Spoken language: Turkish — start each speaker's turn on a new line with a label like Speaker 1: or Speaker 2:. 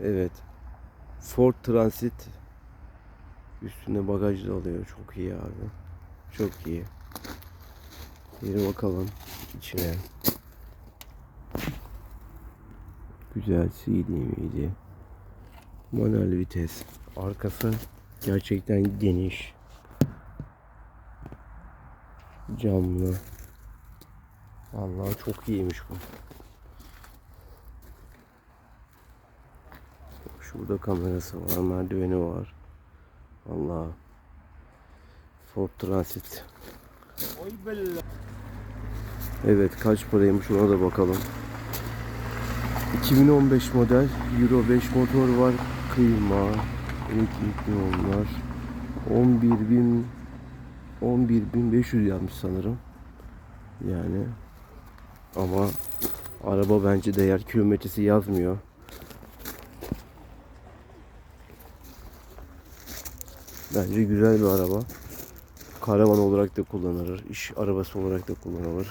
Speaker 1: Evet. Ford Transit üstüne bagaj da alıyor. Çok iyi abi. Çok iyi. Geri bakalım içine. Güzel CD miydi? Manuel vites. Arkası gerçekten geniş. Camlı. Vallahi çok iyiymiş bu. Şurada kamerası var, merdiveni var. Allah. Ford Transit. Evet kaç paraymış ona da bakalım. 2015 model Euro 5 motor var. Kıyma. Elektrikli onlar. 11.000 11.500 yapmış sanırım. Yani ama araba bence değer kilometresi yazmıyor. Bence güzel bir araba. Karavan olarak da kullanılır. iş arabası olarak da kullanılır.